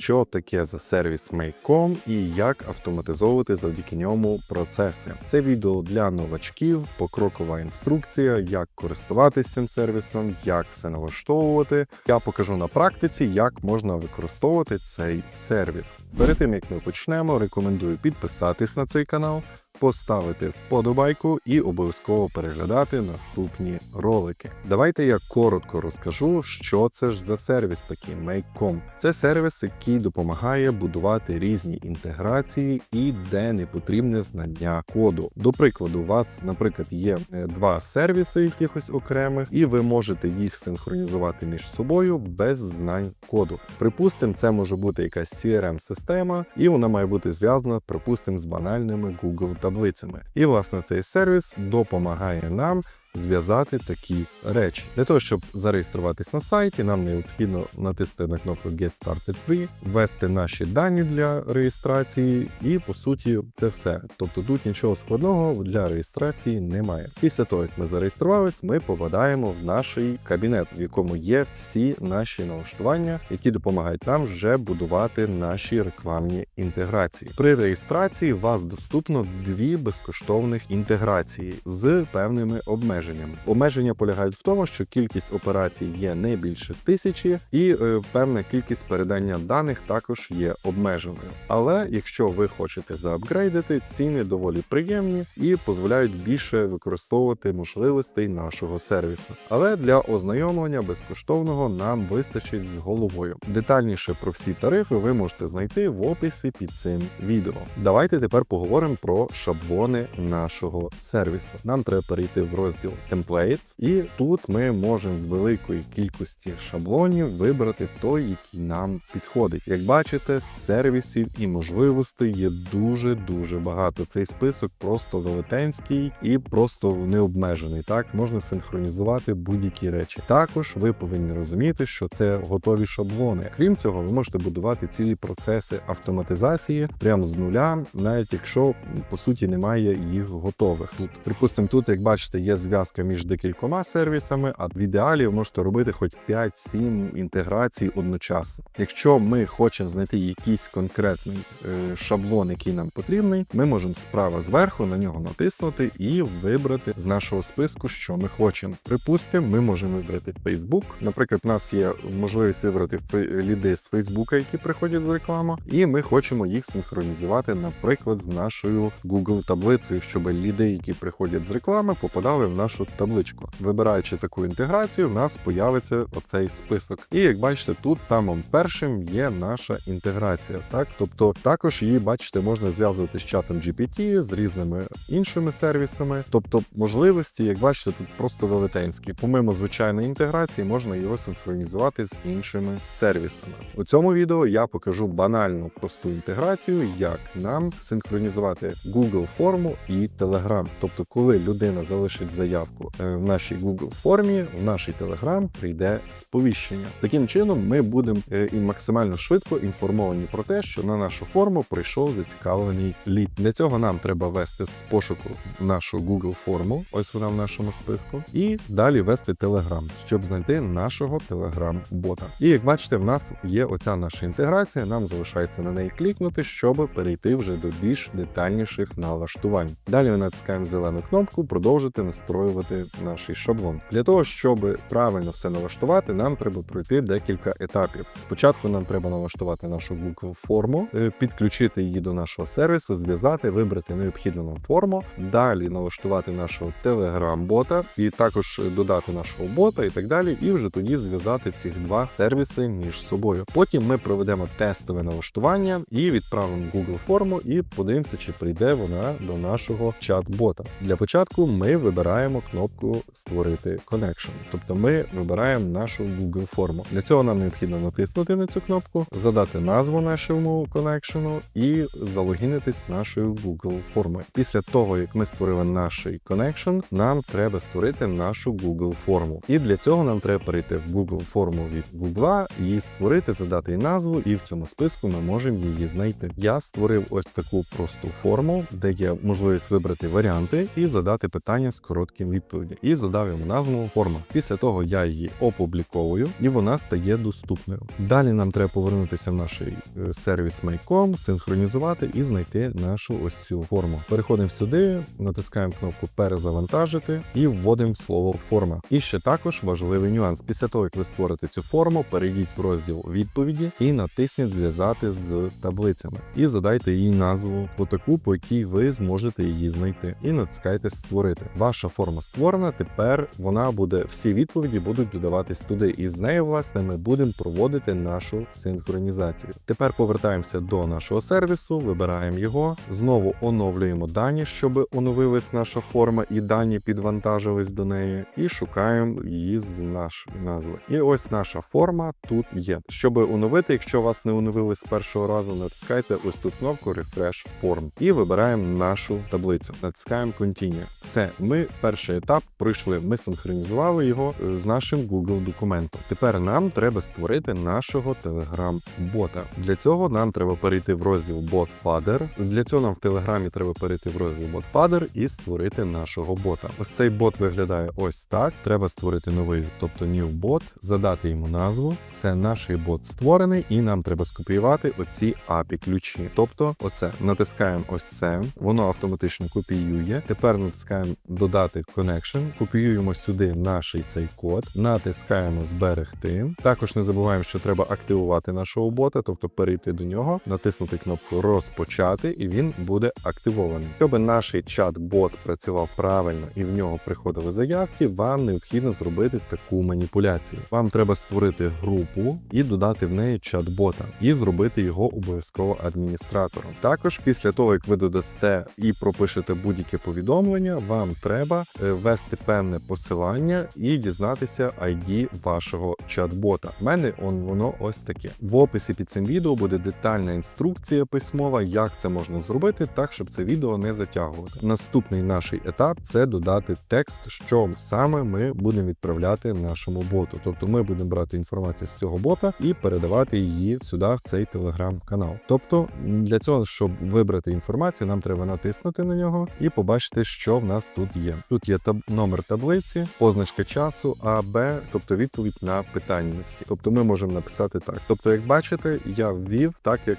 що таке за сервіс Make.com і як автоматизовувати завдяки ньому процеси. Це відео для новачків, покрокова інструкція, як користуватися цим сервісом, як все налаштовувати. Я покажу на практиці, як можна використовувати цей сервіс. Перед тим як ми почнемо, рекомендую підписатись на цей канал поставити вподобайку і обов'язково переглядати наступні ролики. Давайте я коротко розкажу, що це ж за сервіс такий Make.com. Це сервіс, який допомагає будувати різні інтеграції і де не потрібне знання коду. До прикладу, у вас, наприклад, є е, два сервіси якихось окремих, і ви можете їх синхронізувати між собою без знань коду. Припустимо, це може бути якась CRM-система, і вона має бути зв'язана, припустимо, з банальними Google таблицями. І власне цей сервіс допомагає нам. Зв'язати такі речі для того, щоб зареєструватись на сайті, нам необхідно натиснути на кнопку Get Started Free, ввести наші дані для реєстрації, і по суті це все. Тобто тут нічого складного для реєстрації немає. Після того, як ми зареєструвались, ми попадаємо в наш кабінет, в якому є всі наші налаштування, які допомагають нам вже будувати наші рекламні інтеграції. При реєстрації вас доступно дві безкоштовних інтеграції з певними обмеженнями. Обмеження полягають в тому, що кількість операцій є не більше тисячі, і е, певна кількість передання даних також є обмеженою. Але якщо ви хочете заапгрейдити, ціни доволі приємні і дозволяють більше використовувати можливостей нашого сервісу. Але для ознайомлення безкоштовного нам вистачить з головою. Детальніше про всі тарифи ви можете знайти в описі під цим відео. Давайте тепер поговоримо про шаблони нашого сервісу. Нам треба перейти в розділ Templates, і тут ми можемо з великої кількості шаблонів вибрати той, який нам підходить. Як бачите, сервісів і можливостей є дуже дуже багато. Цей список просто велетенський і просто необмежений. Так можна синхронізувати будь-які речі. Також ви повинні розуміти, що це готові шаблони. Крім цього, ви можете будувати цілі процеси автоматизації прямо з нуля, навіть якщо по суті немає їх готових. Тут, припустимо, тут, як бачите, є зв'язка між декількома сервісами, а в ідеалі ви можете робити хоч 5-7 інтеграцій одночасно. Якщо ми хочемо знайти якийсь конкретний е, шаблон, який нам потрібний, ми можемо справа зверху на нього натиснути і вибрати з нашого списку, що ми хочемо. Припустимо, ми можемо вибрати Facebook. Наприклад, у нас є можливість вибрати ліди з Facebook, які приходять з реклами, і ми хочемо їх синхронізувати, наприклад, з нашою Google таблицею, щоб ліди, які приходять з реклами, попадали в нашу табличку. Вибираючи таку інтеграцію, в нас появиться оцей список. І як бачите, тут самим першим є наша інтеграція. Так, тобто також її, бачите, можна зв'язувати з чатом GPT, з різними іншими сервісами. Тобто можливості, як бачите, тут просто велетенські. Помимо звичайної інтеграції, можна його синхронізувати з іншими сервісами. У цьому відео я покажу банальну просту інтеграцію, як нам синхронізувати Google форму і Telegram. Тобто, коли людина залишить заявку е, в нашій Google формі, в наш Telegram прийде сповіщення. Таким чином, ми будемо е, і максимально швидко інформовані про те, що на нашу форму прийшов зацікавлений лід. Для цього нам треба ввести з пошуку нашу Google форму, ось вона в нашому списку, і далі ввести Telegram, щоб знайти нашого Telegram бота. І як бачите, в нас є оця наша інтеграція. Нам залишається на неї клікнути, щоб перейти вже до більш детальніших налаштувань. Далі ми натискаємо зелену кнопку Продовжити настроювати наш шаблон. Для того, щоб правильно все налаштувати, нам треба пройти декілька етапів. Спочатку нам треба налаштувати нашу Google форму, е, підключити її до нашого сервісу, зв'язати, вибрати необхідну нам форму, далі налаштувати нашого Telegram-бота і також додати нашого бота і так далі, і вже тоді зв'язати ці два сервіси між собою. Потім ми проведемо тестове налаштування і відправимо Google форму, і подивимося, чи прийде вона до нашого чат-бота. Для початку ми вибираємо кнопку Створити connection. Тобто ми вибираємо нашу Google форму. Для цього нам необхідно натиснути на цю кнопку, задати назву нашому коннекшену і залогінитись нашою Google формою. Після того, як ми створили наш connection, нам треба створити нашу Google форму. І для цього нам треба перейти в Google форму від Google, її створити, задати їй назву, і в цьому списку ми можемо її знайти. Я створив ось таку просту форму, де є можливість вибрати варіанти і задати питання з коротким потім відповіді і задав йому назву форма. Після того я її опубліковую і вона стає доступною. Далі нам треба повернутися в наш е, сервіс Make.com, синхронізувати і знайти нашу ось цю форму. Переходимо сюди, натискаємо кнопку перезавантажити і вводимо слово форма. І ще також важливий нюанс. Після того, як ви створите цю форму, перейдіть в розділ відповіді і натисніть зв'язати з таблицями. І задайте їй назву таку, по якій ви зможете її знайти. І натискайте створити. Ваша форма створена. Тепер вона буде, всі відповіді будуть додаватись туди. І з нею, власне, ми будемо проводити нашу синхронізацію. Тепер повертаємося до нашого сервісу, вибираємо його, знову оновлюємо дані, щоб оновилась наша форма і дані підвантажились до неї, і шукаємо її з нашої назви. І ось наша форма тут є. Щоб оновити, якщо вас не оновилось з першого разу, натискайте ось тут кнопку Refresh Form і вибираємо нашу таблицю. Натискаємо Continue. Все, ми перший етап пройшли. Ми синхронізували його е, з нашим Google документом. Тепер нам треба створити нашого Telegram-бота. Для цього нам треба перейти в розділ Bot Padder. Для цього нам в Телеграмі треба перейти в розділ Bot Padder і створити нашого бота. Ось цей бот виглядає ось так. Треба створити новий, тобто new bot, задати йому назву. Це наш бот створений, і нам треба скопіювати оці API ключі. Тобто, оце натискаємо ось це, воно автоматично копіює. Тепер натискаємо додати connection, копіюємо сюди наш цей код, натискаємо зберегти. Також не забуваємо, що треба активувати нашого бота, тобто перейти до нього, натиснути кнопку розпочати, і він буде активований. Щоб наш чат-бот працював правильно і в нього приходили заявки, вам необхідно зробити таку маніпуляцію. Вам треба створити групу і додати в неї чат-бота, і зробити його обов'язково адміністратором. Також після того, як ви додасте і пропишете будь-яке повідомлення, вам треба ввести певне посилання і дізнатися ID вашого чат-бота. У мене он воно ось таке. В описі під цим відео буде детальна інструкція письмова, як це можна зробити, так щоб це відео не затягувати. Наступний наш етап це додати текст, що саме ми будемо відправляти нашому боту. Тобто ми будемо брати інформацію з цього бота і передавати її сюди в цей телеграм-канал. Тобто для цього, щоб вибрати інформацію, нам треба натиснути на нього і побачити, що в нас тут є. Тут є таб- номер таблиці, позначка часу, А, Б, тобто відповідь на питання всі. Тобто ми можемо написати так. Тобто, як бачите, я ввів так, як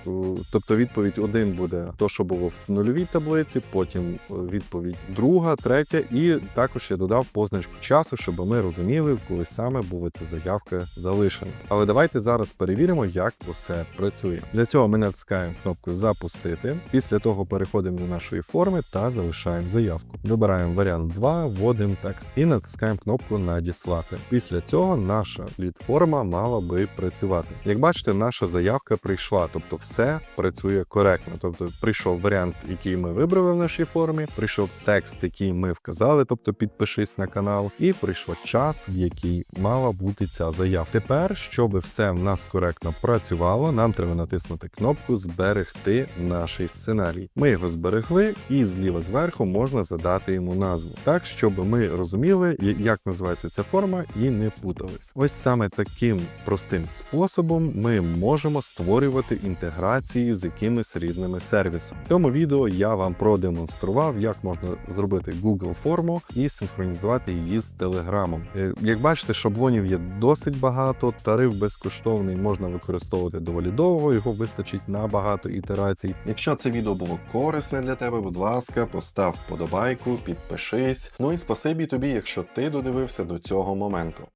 тобто відповідь один буде то, що було в нульовій таблиці, потім е, відповідь друга, третя, і також я додав позначку часу, щоб ми розуміли, коли саме була ця заявка залишена. Але давайте зараз перевіримо, як усе працює. Для цього ми натискаємо кнопку Запустити. Після того переходимо до нашої форми та залишаємо заявку. Вибираємо варіант 2, вводимо текст і натискаємо кнопку Надіслати. Після цього наша лід-форма мала би працювати. Як бачите, наша заявка прийшла, тобто все працює коректно. Тобто прийшов варіант, який ми вибрали в нашій формі, прийшов текст, який ми вказали, тобто підпишись на канал, і прийшов час, в який мала бути ця заявка. Тепер, щоб все в нас коректно працювало, нам треба натиснути кнопку Зберегти наш сценарій. Ми його зберегли, і зліва зверху можна задати йому назву, так щоб ми розуміли, як називається ця форма, і не путались. Ось саме таким простим способом ми можемо створювати інтеграції з якимись різними сервісами. В цьому відео я вам продемонстрував, як можна зробити Google форму і синхронізувати її з Телеграмом. Е, Як бачите, шаблонів є досить багато. Тариф безкоштовний можна використовувати доволі довго. Його вистачить на багато ітерацій. Якщо це відео було корисне для тебе, будь ласка, постав вподобайку, підпишись. Ну і спасибі тобі, якщо ти додивився до цього моменту.